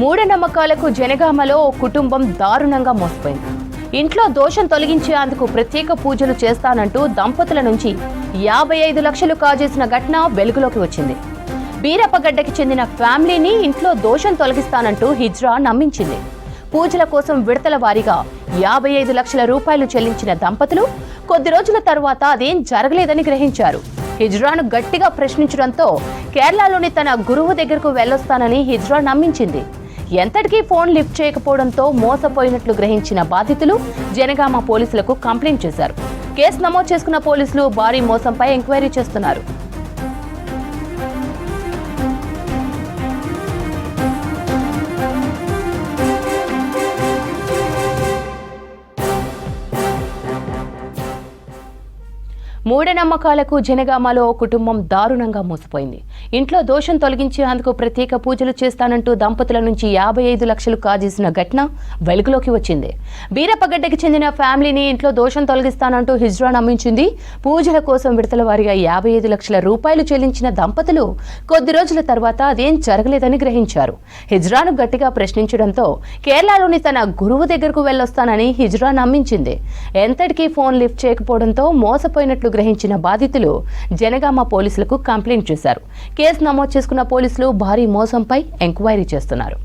మూఢనమ్మకాలకు జనగామలో ఓ కుటుంబం దారుణంగా మోసపోయింది. ఇంట్లో దోషం తొలగించేందుకు ప్రత్యేక పూజలు చేస్తానంటూ దంపతుల నుంచి యాభై ఐదు లక్షలు కాజేసిన ఘటన వెలుగులోకి వచ్చింది. బీరప్పగడ్డకి చెందిన ఫ్యామిలీని ఇంట్లో దోషం తొలగిస్తానంటూ హిజ్రా నమ్మించింది. పూజల కోసం విడతల వారీగా యాభై ఐదు లక్షల రూపాయలు చెల్లించిన దంపతులు కొద్ది రోజుల తర్వాత అదేం జరగలేదని గ్రహించారు. హిజ్రాను గట్టిగా ప్రశ్నించడంతో కేరళలోని తన గురువు దగ్గరకు వెళ్ళొస్తానని హిజ్రా నమ్మించింది. ఎంతటికీ ఫోన్ లిఫ్ట్ చేయకపోవడంతో మోసపోయినట్లు గ్రహించిన బాధితులు జనగామ పోలీసులకు కంప్లైంట్ చేశారు. కేసు నమోదు చేసుకున్న పోలీసులు భారీ మోసంపై ఎంక్వైరీ చేస్తున్నారు. మూఢనమ్మకాలకు జనగామలో ఓ కుటుంబం దారుణంగా మోసపోయింది. ఇంట్లో దోషం తొలగించేందుకు ప్రత్యేక పూజలు చేస్తానంటూ దంపతుల నుంచి యాభై ఐదు లక్షలు కాజేసిన ఘటన వెలుగులోకి వచ్చింది. బీరప్పగడ్డకి చెందిన ఫ్యామిలీని ఇంట్లో దోషం తొలగిస్తానంటూ హిజ్రా నమ్మించింది. పూజల కోసం విడతల వారిగా యాభై ఐదు లక్షల రూపాయలు చెల్లించిన దంపతులు కొద్ది రోజుల తర్వాత అదేం జరగలేదని గ్రహించారు. హిజ్రాను గట్టిగా ప్రశ్నించడంతో కేరళలోని తన గురువు దగ్గరకు వెళ్ళొస్తానని హిజ్రా నమ్మించింది. ఎంతటికీ ఫోన్ లిఫ్ట్ చేయకపోవడంతో మోసపోయినట్లు గ్రహించిన బాధితులు జనగామ పోలీసులకు కంప్లైంట్ చేశారు. కేసు నమోదు చేసుకున్న పోలీసులు భారీ మోసంపై ఎంక్వైరీ చేస్తున్నారు.